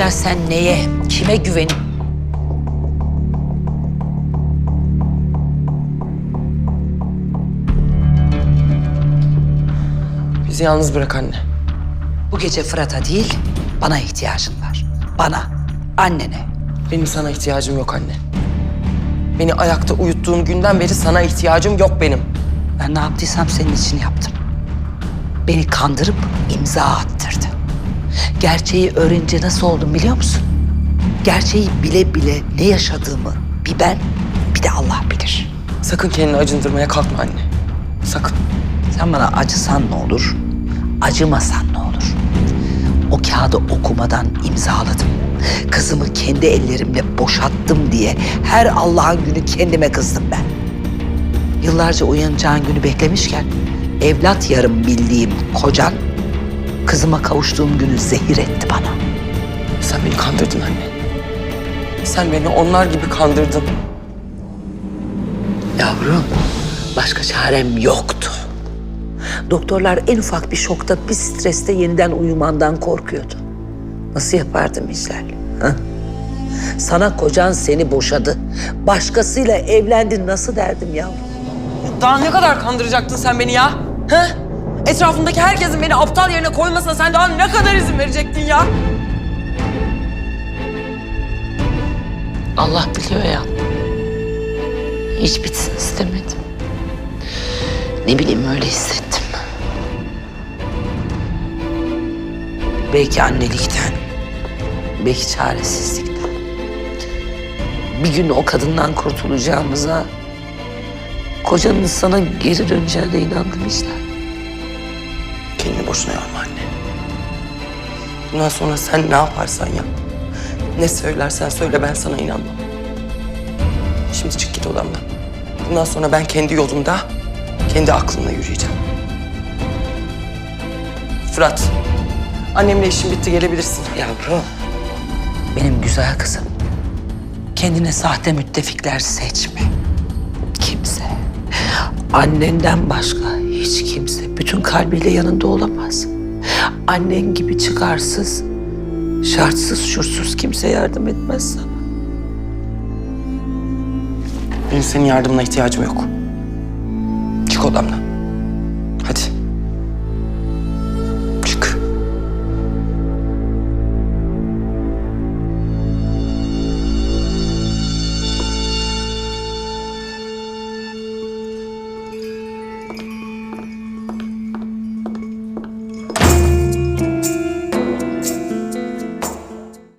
İclal sen neye, kime güvenip Bizi yalnız bırak anne. bu gece Fırat'a değil bana ihtiyacın var. Bana, annene. Benim sana ihtiyacım yok anne. Beni ayakta uyuttuğun günden beri sana ihtiyacım yok benim. Ben ne yaptıysam senin için yaptım. Beni kandırıp imza attırdı. Gerçeği öğrenince nasıl oldum biliyor musun? Gerçeği bile bile ne yaşadığımı bir ben bir de Allah bilir. Sakın kendini acındırmaya kalkma anne. Sakın. Sen bana acısan ne olur, acımasan ne olur? O kağıdı okumadan imzaladım. Kızımı kendi ellerimle boşattım diye her Allah'ın günü kendime kızdım ben. Yıllarca uyanacağın günü beklemişken evlat yarım bildiğim kocan kızıma kavuştuğum günü zehir etti bana. Sen beni kandırdın anne. Sen beni onlar gibi kandırdın. Yavrum, başka çarem yoktu. Doktorlar en ufak bir şokta, bir streste yeniden uyumandan korkuyordu. Nasıl yapardım İclal? ha? Sana kocan seni boşadı. Başkasıyla evlendin nasıl derdim yavrum? Daha ne kadar kandıracaktın sen beni ya? He? Etrafımdaki herkesin beni aptal yerine koymasına sen daha ne kadar izin verecektin ya? Allah biliyor ya. Hiç bitsin istemedim. Ne bileyim öyle hissettim. Belki annelikten, belki çaresizlikten. Bir gün o kadından kurtulacağımıza, kocanın sana geri döneceğine inandım işte. Boşuna yorma anne. Bundan sonra sen ne yaparsan yap. Ne söylersen söyle ben sana inanmam. Şimdi çık git odamdan. Bundan sonra ben kendi yolumda, kendi aklımla yürüyeceğim. Fırat, annemle işim bitti gelebilirsin. Yavrum. Benim güzel kızım. Kendine sahte müttefikler seçme. Annenden başka hiç kimse bütün kalbiyle yanında olamaz. Annen gibi çıkarsız, şartsız şursuz kimse yardım etmez sana. Benim senin yardımına ihtiyacım yok. Çık odamdan.